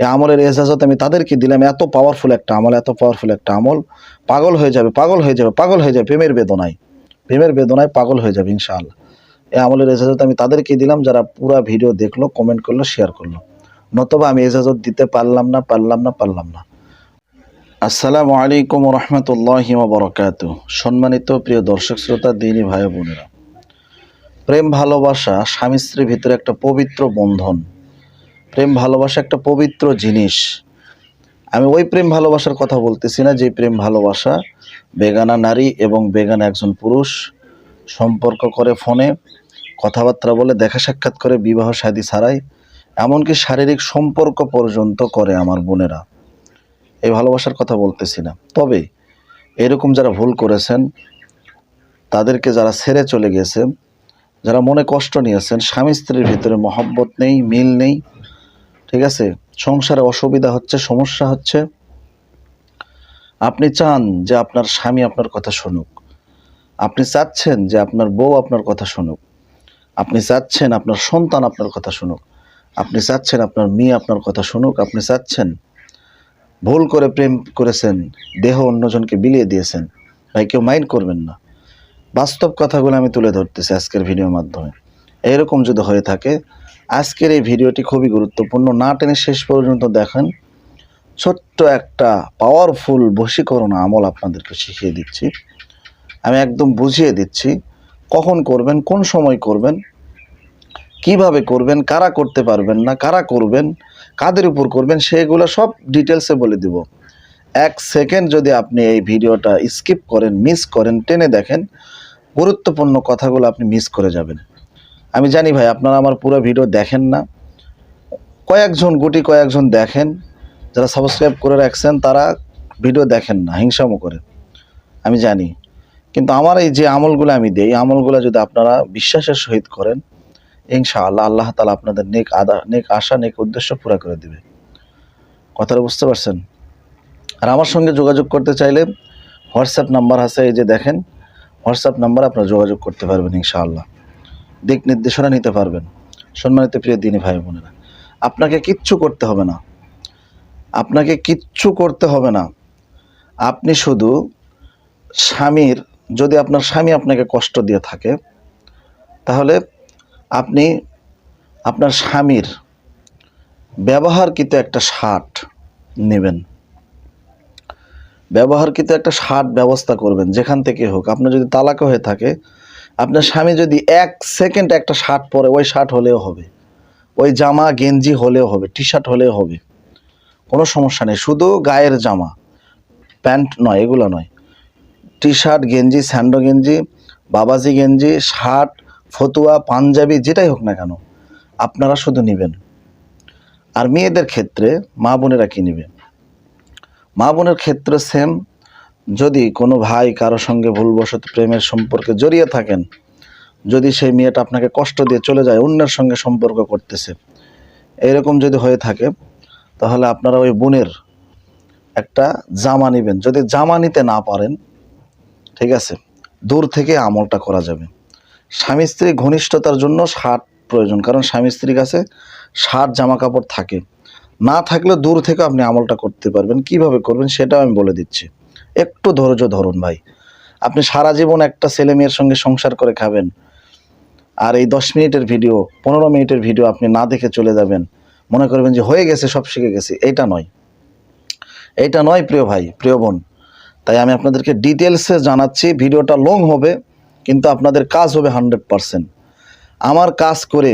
এই আমলের এজাজত আমি তাদেরকে দিলাম, এত পাওয়ারফুল একটা আমল, এত পাওয়ারফুল একটা আমল। পাগল হয়ে যাবে, পাগল হয়ে যাবে, পাগল হয়ে যাবে, প্রেমের বেদনায়। প্রেমের বেদনায় পাগল হয়ে যাবে, ইনশাআল্লাহ। এই আমলের এজাজত আমি তাদেরকে দিলাম, যারা পুরো ভিডিও দেখল কমেন্ট করল শেয়ার করল। নতবা আমি এজাজত দিতে পারলাম না পারলাম না পারলাম না। আসসালামু আলাইকুম রহমতুল্লাহ বরকাত সম্মানিত প্রিয় দর্শক শ্রোতা, দিনী ভাই বোনেরা। প্রেম ভালোবাসা, স্বামী স্ত্রীর ভিতরে একটা পবিত্র বন্ধন। প্রেম ভালোবাসা একটা পবিত্র জিনিস। আমি ওই প্রেম ভালোবাসার কথা বলতেছি না যে প্রেম ভালোবাসা বেগানা নারী এবং বেগানা একজন পুরুষ সম্পর্ক করে ফোনে, কথাবার্তা বলে, দেখা সাক্ষাৎ করে, বিবাহ শাদী ছাড়াই, এমনকি শারীরিক সম্পর্ক পর্যন্ত করে আমার বোনেরা। এই ভালোবাসার কথা বলতেছি না। তবে এরকম যারা ভুল করেছেন, তাদেরকে যারা ছেড়ে চলে গেছে, যারা মনে কষ্ট নিয়েছেন, স্বামী স্ত্রীর ভিতরে মহব্বত নেই, মিল নেই ঠিক আছে? সংসারে অসুবিধা হচ্ছে, সমস্যা হচ্ছে। আপনি চান যে আপনার স্বামী আপনার কথা শুনুক। আপনি চাচ্ছেন যে আপনার বউ আপনার কথা শুনুক। আপনি চাচ্ছেন আপনার সন্তান আপনার কথা শুনুক। আপনি চাচ্ছেন আপনার মেয়ে আপনার কথা শুনুক। আপনি চাচ্ছেন ভুল করে প্রেম করেছেন, দেহ অন্যজনকে বিলিয়ে দিয়েছেন। ভাই, কেউ মাইন্ড করবেন না। বাস্তব কথাগুলো আমি তুলে ধরতেছি আজকের ভিডিওর মাধ্যমে। এরকম যদি হয়ে থাকে আজকের এই ভিডিওটি খুবই গুরুত্বপূর্ণ। না টেনে শেষ পর্যন্ত দেখেন। ছোট্ট একটা পাওয়ারফুল বশীকরণ আমল আপনাদেরকে শিখিয়ে দিচ্ছি। আমি একদম বুঝিয়ে দিচ্ছি কখন করবেন, কোন সময় করবেন, কীভাবে করবেন, কারা করতে পারবেন না, কারা করবেন, কাদের উপর করবেন, সেগুলো সব ডিটেলসে বলে দিব। এক সেকেন্ড যদি আপনি এই ভিডিওটা স্কিপ করেন মিস করেন, টেনে দেখেন, গুরুত্বপূর্ণ কথাগুলো আপনি মিস করে যাবেন। আমি জানি ভাই, আপনারা আমার পুরো ভিডিও দেখেন না। কয়েকজন, গুটি কয়েকজন দেখেন। যারা সাবস্ক্রাইব করে রাখছেন, তারা ভিডিও দেখেন না, হিংসামো করে। আমি জানি। কিন্তু আমার এই যে আমলগুলো আমি দিই, আমলগুলো যদি আপনারা বিশ্বাসের সহিত করেন, ইনশাআল্লাহ আল্লাহ আল্লাহ তালা আপনাদের নেক আদা, নেক আশা, নেক উদ্দেশ্য পুরো করে দেবে। কথাটা বুঝতে পারছেন? আর আমার সঙ্গে যোগাযোগ করতে চাইলে হোয়াটসঅ্যাপ নাম্বার আছে, এই যে দেখেন, হোয়াটসঅ্যাপ নাম্বার আপনারা যোগাযোগ করতে পারবেন ইনশাআল্লাহ। দিক নির্দেশনা নিতে পারবেন। সম্মানিত প্রিয় দিনী ভাই বোনেরা, আপনাকে কিচ্ছু করতে হবে না। আপনাকে কিচ্ছু করতে হবে না। আপনি শুধু স্বামীর, যদি আপনার স্বামী আপনাকে কষ্ট দিয়ে থাকে, তাহলে আপনি আপনার স্বামীর ব্যবহারকৃত একটা শার্ট নেবেন। ব্যবহারকৃত একটা শার্ট ব্যবস্থা করবেন, যেখান থেকে হোক। আপনার যদি তালাকা হয়ে থাকে আপনার স্বামী যদি এক সেকেন্ড একটা শার্ট পরে, ওই শার্ট হলেও হবে। ওই জামা, গেঞ্জি হলেও হবে টি শার্ট হলেও হবে। কোনো সমস্যা নেই, শুধু গায়ের জামা। প্যান্ট নয়, এগুলো নয়। টি শার্ট গেঞ্জি, স্যান্ডো গেঞ্জি, বাবাজি গেঞ্জি শার্ট ফতুয়া, পাঞ্জাবি, যেটাই হোক না কেন, আপনারা শুধু নেবেন। আর মেয়েদের ক্ষেত্রে মা বোনেরা কী নেবে? মা বোনের ক্ষেত্রে সেম যদি কোনো ভাই কারও সঙ্গে ভুলবশত প্রেমের সম্পর্কে জড়িয়ে থাকেন, যদি সেই মেয়েটা আপনাকে কষ্ট দিয়ে চলে যায়, অন্যের সঙ্গে সম্পর্ক করতেছে, এরকম যদি হয়ে থাকে, তাহলে আপনারা ওই বোনের একটা জামা নেবেন। যদি জামা নিতে না পারেন, ঠিক আছে, দূর থেকে আমলটা করা যাবে। স্বামী স্ত্রী ঘনিষ্ঠতার জন্য শার্ট প্রয়োজন, কারণ স্বামী স্ত্রীর কাছে শার্ট জামা কাপড় থাকে। না থাকলে দূর থেকে আপনি আমলটা করতে পারবেন। কীভাবে করবেন সেটাও আমি বলে দিচ্ছি। একটু ধৈর্য ধরুন ভাই। আপনি সারা জীবন একটা ছেলে মেয়ের সঙ্গে সংসার করে খাবেন। আর এই দশ মিনিটের ভিডিও, পনেরো মিনিটের ভিডিও আপনি না দেখে চলে যাবেন। মনে করবেন যে হয়ে গেছে, সব শিখে গেছে। এইটা নয়। এইটা নয় প্রিয় ভাই, প্রিয় বোন। তাই আমি আপনাদেরকে ডিটেলসে জানাচ্ছি, ভিডিওটা লং হবে, কিন্তু আপনাদের কাজ হবে হান্ড্রেড পারসেন্ট আমার কাজ করে,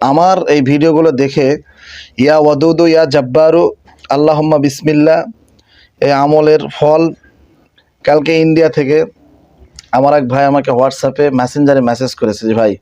আমার এই ভিডিওগুলো দেখে, ইয়া ওয়াদুদু, ইয়া জব্বারু, আল্লাহম্মা বিসমিল্লা এই আমলের ফল কালকে ইন্ডিয়া থেকে আমার এক ভাই আমাকে হোয়াটসঅ্যাপে মেসেঞ্জারে মেসেজ করেছে যে, ভাই,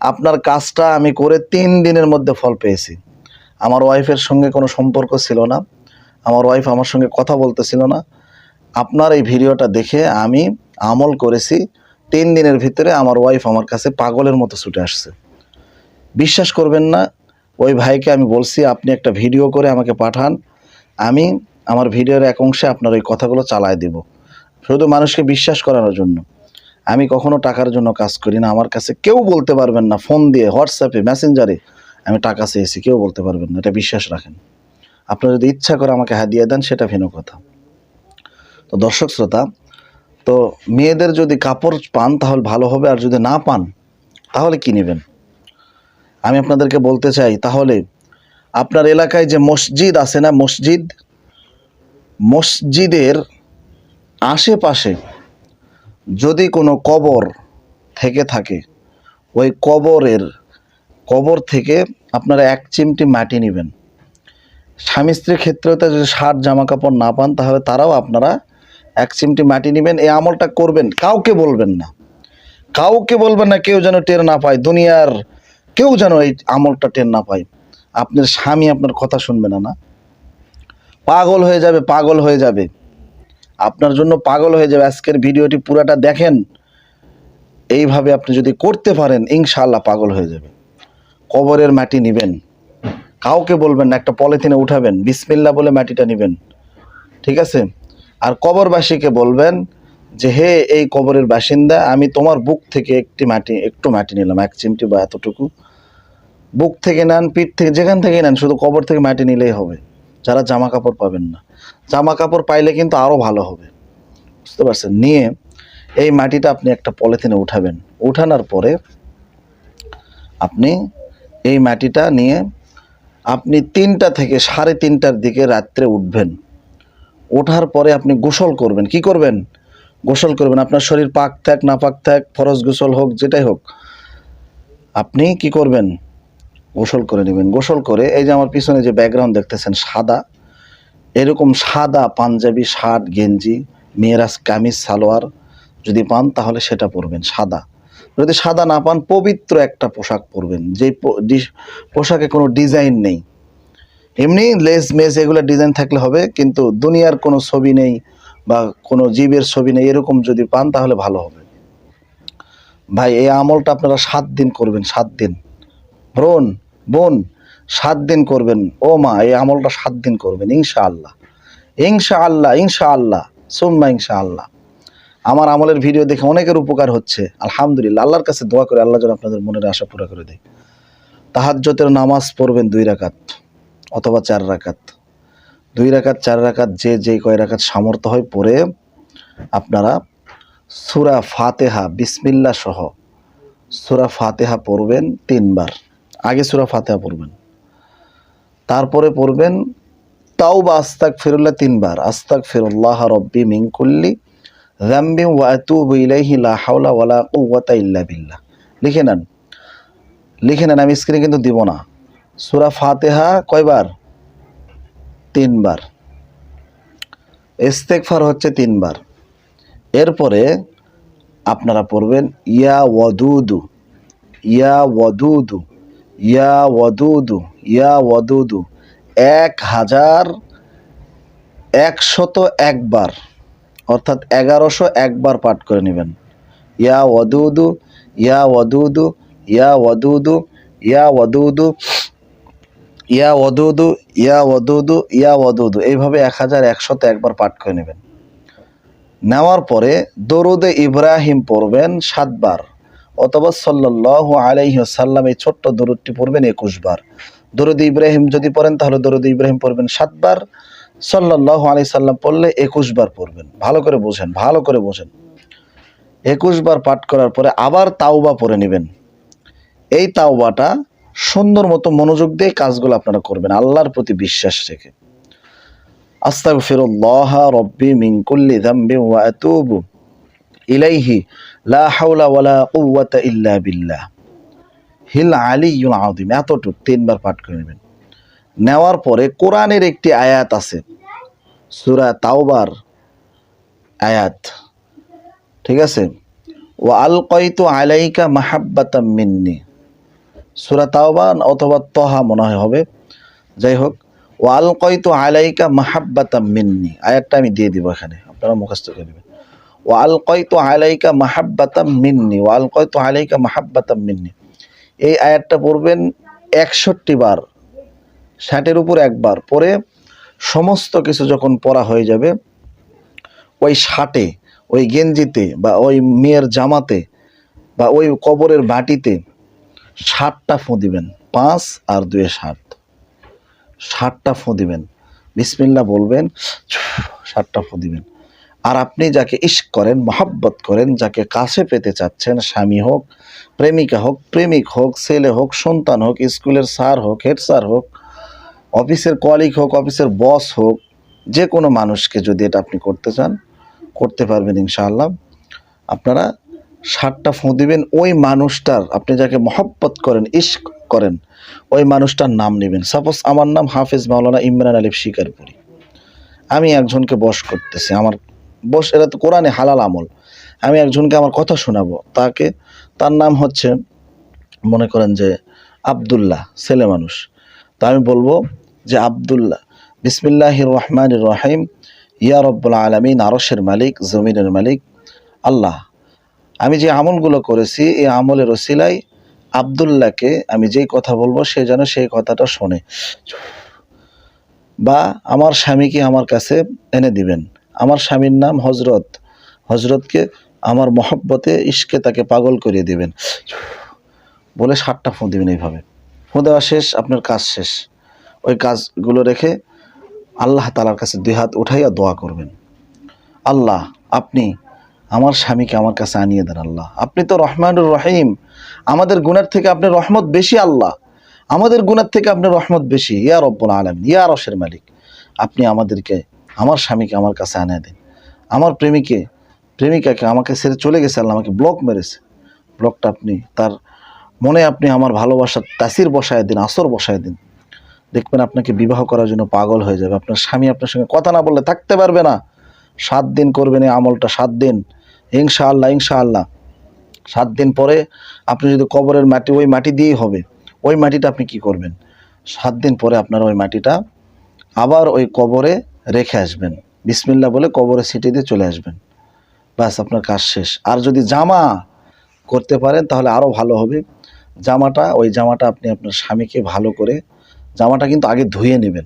আপনার কাজটা আমি করে তিন দিনের মধ্যে ফল পেয়েছি। আমার ওয়াইফের সঙ্গে কোনো সম্পর্ক ছিল না। আমার ওয়াইফ আমার সঙ্গে কথা বলতেছিল না। আপনার এই ভিডিওটা দেখে আমি আমল করেছি। তিন দিনের ভিতরে আমার ওয়াইফ আমার কাছে পাগলের মতো ছুটে আসছে। বিশ্বাস করবেন না, ওই ভাইকে আমি বলছি, আপনি একটা ভিডিও করে আমাকে পাঠান। আমি আমার ভিডিওর এক অংশে আপনার ওই কথাগুলো চালায় দেব। শুধু মানুষকে বিশ্বাস করানোর জন্য। আমি কখনো টাকার জন্য কাজ করি না। আমার কাছে কেউ বলতে পারবেন না। ফোন দিয়ে, হোয়াটসঅ্যাপে মেসেঞ্জারে আমি টাকা চেয়েছি। কেউ বলতে পারবেন না। এটা বিশ্বাস রাখেন। আপনারা যদি ইচ্ছা করে আমাকে হাদিয়া দেন, সেটা ভিন্ন কথা। তো দর্শক শ্রোতা, তো মেয়েদের যদি কাপড় পান, তাহলে ভালো হবে। আর যদি না পান, তাহলে কী নেবেন? আমি আপনাদেরকে বলতে চাই, তাহলে আপনার এলাকায় যে মসজিদ আছে না, মসজিদ মসজিদের আশেপাশে যদি কোনো কবর থেকে থাকে, ওই কবরের কবর থেকে আপনারা এক চিমটি মাটি নেবেন। স্বামী স্ত্রীর ক্ষেত্রেও যদি শার্ট জামা কাপড় না পান, তাহলে তারাও আপনারা এক চিমটি মাটি নেবেন। এই আমলটা করবেন, কাউকে বলবেন না। কাউকে বলবেন না কেউ যেন টের না পায়, দুনিয়ার কেউ যেন এই আমলটা টের না পায়। আপনার স্বামী আপনার কথা শুনবে না না। পাগল হয়ে যাবে, পাগল হয়ে যাবে। আপনার জন্য পাগল হয়ে যাবে। আজকের ভিডিওটি পুরাটা দেখেন। এইভাবে আপনি যদি করতে পারেন ইনশাল্লাহ পাগল হয়ে যাবে। কবরের মাটি নেবেন। কাউকে বলবেন না, একটা পলিথিনে উঠাবেন। বিসমিল্লা বলে মাটিটা নেবেন। ঠিক আছে? আর কবরবাসীকে বলবেন যে, হে এই কবরের বাসিন্দা, আমি তোমার বুক থেকে একটি মাটি, একটু মাটি নিলাম, এক চিমটি বা এতটুকু। বুক থেকে নেন, পিঠ থেকে, যেখান থেকে নেন, শুধু কবর থেকে মাটি নিলেই হবে। যারা জামা কাপড় পাবেন না। জামা কাপড় পাইলে কিন্তু আরও ভালো হবে। বুঝতে পারছেন? নিয়ে এই মাটিটা আপনি একটা পলিথিনে উঠাবেন। উঠানোর পরে আপনি এই মাটিটা নিয়ে আপনি তিনটা থেকে সাড়ে তিনটার দিকে রাত্রে উঠবেন। ওঠার পরে আপনি গোসল করবেন। কি করবেন? গোসল করবেন। আপনার শরীর পাক থাক, না পাক থাক, ফরজ গোসল হোক, যেটাই হোক। আপনি কি করবেন? গোসল করে নেবেন। গোসল করে এই যে আমার পিছনে যে ব্যাকগ্রাউন্ড দেখতেছেন, সাদা, এরকম সাদা পাঞ্জাবি, শার্ট, গেঞ্জি মেয়েরা কামিজ, সালোয়ার যদি পান তাহলে সেটা পরবেন, সাদা। যদি সাদা না পান, পবিত্র একটা পোশাক পরবেন যে পো- ডি- পোশাকে কোনো ডিজাইন নেই। এমনি লেস, মেস এগুলো ডিজাইন থাকলে হবে, কিন্তু দুনিয়ার কোনো ছবি নেই বা কোনো জীবের ছবি নেই, এরকম যদি পান তাহলে ভালো হবে। ভাই, এই আমলটা আপনারা সাত দিন করবেন, সাত দিন। বোন বোন, সাত দিন করবেন। ও মা, এই আমলটা সাত দিন করবেন, ইনশাআল্লাহ। ইনশাআল্লাহ ইনশাআল্লাহ, সুম্মা ইনশাআল্লাহ। আমার আমলের ভিডিও দেখে অনেকের উপকার হচ্ছে। আলহামদুলিল্লাহ, আল্লাহর কাছে দোয়া করে আল্লাহ যেন আপনাদের মনের আশা পুরো করে দেয়। তাহাজ্জতের নামাজ পড়বেন দুই রাকাত, অথবা চার রাকাত। দুই রাকাত, চার রাকাত, যে যে কয় রাকাত সামর্থ্য হয় পড়ে আপনারা সুরা ফাতেহা বিসমিল্লা সহ সুরা ফাতেহা পড়বেন তিনবার। আগে সুরা ফাতেহা পড়বেন। তারপরে পড়বেন তাও বা আস্তাক ফিরুল্লাহ তিনবার আস্তাক ফিরুল্লাহ রব্বি মিঙ্কুল্লি জাম্বি ওয়াতুবু ইলাইহি লা হাওলা ওয়ালা কুওয়াতা বিল্লাহ। লিখে নেন। লিখে নেন, আমি স্ক্রিনে কিন্তু দিব না। সূরা ফাতিহা কয়বার? তিনবার। ইস্তেগফার হচ্ছে তিনবার। এরপরে আপনারা পড়বেন, ইয়া ওয়াদুদু ইয়া ওয়াদুদু। ইয়া ওয়াদুদু ইয়া ওয়াদুদু, এক হাজার একশত একবার, অর্থাৎ এগারোশো একবার পাঠ করে নেবেন। ইয়া ওয়াদুদু ইয়া ওয়াদুদু ইয়া ওয়াদুদু ইয়া ওয়াদুদু ইয়া ওয়াদুদু ইয়া ওয়াদুদু ইয়া ওয়াদুদু, এইভাবে এক হাজার একশত একবার পাঠ করে নেবেন। নেওয়ার পরে দরুদে ইব্রাহিম পড়বেন সাতবার। অথবা সাল্লাল্লাহু আলাইহি সাল্লাম এই ছোট্ট দরুদটি পড়বেন একুশ বার। দরুদ ইব্রাহিম যদি পড়েন, তাহলে দরুদ ইব্রাহিম পড়বেন সাতবার সাল্লাল্লাহু আলাইহি সাল্লাম পড়লে একুশ বার পড়বেন। ভালো করে বোঝেন, ভালো করে বোঝেন। একুশ বার পাঠ করার পরে আবার তাওবা পরে নেবেন। এই তাওবাটা সুন্দর মতো মনোযোগ দিয়ে কাজগুলো আপনারা করবেন, আল্লাহর প্রতি বিশ্বাস রেখে। আস্তাগফিরুল্লাহ রব্বি মিন কুল্লি যামবি ওয়া আতুবু ইলাইহি। লা হাওলা ওয়ালা কুওয়াতা ইল্লা বিল্লাহ। হিল আলিয়ুল আযীম, এতটুক, তিনবার পাঠ করে নেবেন। নেওয়ার পরে কোরআনের একটি আয়াত আছে, সূরা তাওবার আয়াত। ঠিক আছে? ওয়া আলকাইতু আলাইকা মাহাব্বাতাম মিন্নি। সূরা তাওবা অথবা তহা মনে হয় হবে। যাই হোক, ওয়া আলকাইতু আলাইকা মাহাব্বাতাম মিন্নি। আয়াতটা আমি দিয়ে দিব এখানে, আপনারা মুখস্থ করে নেবেন। ওয়া আলকাইতু আলাইকা মাহাব্বাতাম মিন্নি ওয়া আলকাইতু আলাইকা মাহাব্বাতাম মিন্নি। এই আয়াতটা পড়বেন একষট্টি বার, ষাটের উপর একবার পরে সমস্ত কিছু যখন পড়া হয়ে যাবে, ওই ষাটে ওই গেঞ্জিতে বা ওই মেয়ের জামাতে বা ওই কবরের বাটিতে ষাটটা ফু দিবেন, পাঁচ আর দুয়ে ষাট। ষাটটা ফোঁ দিবেন। বিসমিল্লা বলবেন ষাটটা ফোঁ দিবেন। আর আপনি যাকে ইশক করেন, মহাব্বত করেন, যাকে কাছে পেতে চাচ্ছেন, স্বামী হোক, প্রেমিকা হোক, প্রেমিক হোক, ছেলে হোক, সন্তান হোক, স্কুলের স্যার হোক, হেড স্যার হোক, অফিসের কলিগ হোক, অফিসের বস হোক, যে কোনো মানুষকে যদি এটা আপনি করতে চান, করতে পারবেন ইনশাআল্লাহ। আপনারা ষাটটা ফোঁ দিবেন, ওই মানুষটার, আপনি যাকে মহব্বত করেন, ইশক করেন, ওই মানুষটার নাম নেবেন। সাপোজ আমার নাম হাফিজ মাওলানা ইমরান আলিফ শিকারপুরি। আমি একজনকে বস করতেছি, আমার বস, এটা তো কোরআনে হালাল আমল। আমি একজনকে আমার কথা শোনাবো। তাকে, তার নাম হচ্ছে, মনে করেন যে আবদুল্লাহ, ছেলে মানুষ। তা আমি বলব যে আবদুল্লাহ বিসমিল্লাহ রহমান রহিম, ইয়া রব্বুল আলমিন, আরশের মালিক, জমিনের মালিক, আল্লাহ। আমি যে আমলগুলো করেছি, এই আমলের ওসিলাই আবদুল্লাহকে আমি যেই কথা বলব, সে যেন সেই কথাটা শোনে। বা আমার স্বামীকে আমার কাছে এনে দিবেন। আমার স্বামীর নাম হজরত হজরতকে আমার মহব্বতে ইশকে তাকে পাগল করিয়ে দিবেন। বলে ষাটটা ফোঁ দেবেন এইভাবে। ফোঁ দেওয়া শেষ, আপনার কাজ শেষ। ওই কাজগুলো রেখে আল্লাহ তালার কাছে দুই হাত উঠাইয়া দোয়া করবেন। আল্লাহ, আপনি আমার স্বামীকে আমার কাছে আনিয়ে দেন আল্লাহ। আপনি তো রহমানুর রহিম। আমাদের গুণের থেকে আপনার রহমত বেশি আল্লাহ। আমাদের গুণের থেকে আপনার রহমত বেশি। ইয়া রব্বুল আলম ইয়া রসের মালিক। আপনি আমাদেরকে আমার স্বামীকে আমার কাছে আনিয়ে দিন। আমার প্রেমিকে, প্রেমিকাকে আমাকে ছেড়ে চলে গেছে, আল্লাহ আমাকে ব্লক মেরেছে। ব্লকটা আপনি, তার মনে আপনি আমার ভালোবাসার তাসির বসায় দিন, আসর বসায় দিন। দেখবেন আপনাকে বিবাহ করার জন্য পাগল হয়ে যাবে। আপনার স্বামী আপনার সঙ্গে কথা না বললে থাকতে পারবে না। সাত দিন করবেন এই আমলটা, সাত দিন। ইনশা আল্লাহ ইনশা আল্লাহ সাত দিন পরে আপনি যদি কবরের মাটি, ওই মাটি দিয়েই হবে, ওই মাটিটা আপনি কি করবেন? সাত দিন পরে আপনার ওই মাটিটা আবার ওই কবরে রেখে আসবেন। বিসমিল্লা বলে কবরে সিটি দিয়ে চলে আসবেন। ব্যাস, আপনার কাজ শেষ। আর যদি জামা করতে পারেন, তাহলে আরও ভালো হবে। জামাটা, ওই জামাটা আপনি আপনার স্বামীকে ভালো করে, জামাটা কিন্তু আগে ধুয়ে নেবেন।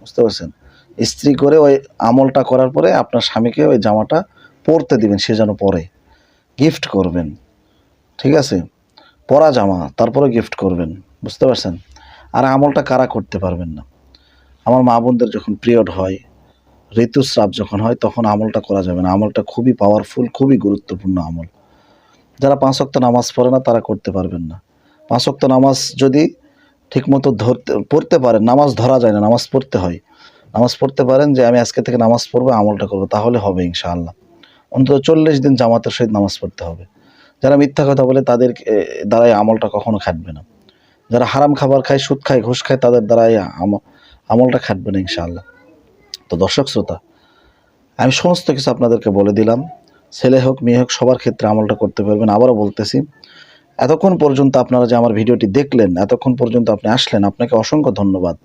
বুঝতে পারছেন? ইস্ত্রি করে ওই আমলটা করার পরে আপনার স্বামীকে ওই জামাটা পরতে দিবেন, সে যেন পরে। গিফট করবেন। ঠিক আছে? পরা জামা, তারপরে গিফট করবেন। বুঝতে পারছেন? আর আমলটা কারা করতে পারবেন না? আমার মা বোনদের যখন পিরিয়ড হয় ঋতুস্রাব যখন হয়, তখন আমলটা করা যাবে না। আমলটা খুবই পাওয়ারফুল খুবই গুরুত্বপূর্ণ আমল। যারা পাঁচ ওয়াক্ত নামাজ পড়ে না, তারা করতে পারবেন না। পাঁচ ওয়াক্ত নামাজ যদি ঠিকমতো ধরতে, পড়তে পারেন, নামাজ ধরা যায় না, নামাজ পড়তে হয়। নামাজ পড়তে পারেন যে, আমি আজকে থেকে নামাজ পড়ব, আমলটা করব। তাহলে হবে ইনশাআল্লাহ। অন্তত চল্লিশ দিন জামাতের সহিত নামাজ পড়তে হবে। যারা মিথ্যা কথা বলে, তাদের দ্বারাই আমলটা কখনো খাটবে না। যারা হারাম খাবার খায়, সুদ খায়, ঘুষ খায়, তাদের দ্বারাই আম- আমলটা খাটবে না ইনশাআল্লাহ। তো দর্শক শ্রোতা, আমি সমস্ত কিছু আপনাদেরকে বলে দিলাম। ছেলে হোক, মেয়ে হোক, সবার ক্ষেত্রে আমলটা করতে পারবেন। আবারও বলতেছি, এতক্ষণ পর্যন্ত আপনারা যে আমার ভিডিওটি দেখলেন, এতক্ষণ পর্যন্ত আপনি আসলেন, আপনাকে অসংখ্য ধন্যবাদ।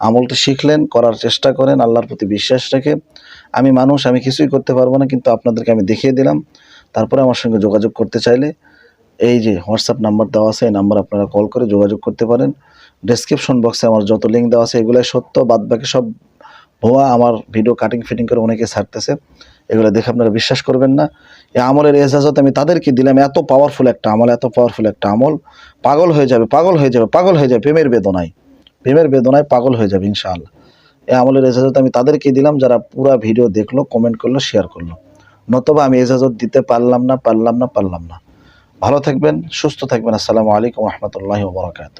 আমলটি শিখলেন, করার চেষ্টা করেন, আল্লাহর প্রতি বিশ্বাস রেখে। আমি মানুষ, আমি কিছুই করতে পারব না, কিন্তু আপনাদেরকে আমি দেখিয়ে দিলাম। তারপরে আমার সঙ্গে যোগাযোগ করতে চাইলে, এই যে হোয়াটসঅ্যাপ নাম্বার দেওয়া আছে, এই নাম্বার আপনারা কল করে যোগাযোগ করতে পারেন। ডেসক্রিপশন বক্সে আমার যত লিঙ্ক দেওয়া আছে, এগুলাই সত্য বাদ বাকি সব ভুয়া আমার ভিডিও কাটিং ফিটিং করে অনেকে ছাড়তেছে। এগুলো দেখে আপনারা বিশ্বাস করবেন না। এই আমলের এজাজত আমি তাদেরকে দিলাম। এত পাওয়ারফুল একটা আমল, এত পাওয়ারফুল একটা আমল। পাগল হয়ে যাবে, পাগল হয়ে যাবে, পাগল হয়ে যাবে, প্রেমের বেদনায়। প্রেমের বেদনায় পাগল হয়ে যাবে, ইনশাআল্লাহ। এই আমলের এজাজত আমি তাদেরকে দিলাম। যারা পুরো ভিডিও দেখল কমেন্ট করল শেয়ার করল। নতবা আমি এজাজত দিতে পারলাম না পারলাম না পারলাম না। ভালো থাকবেন, সুস্থ থাকবেন। আসসালামু আলাইকুম রহমতুল্লাহ বরাকাত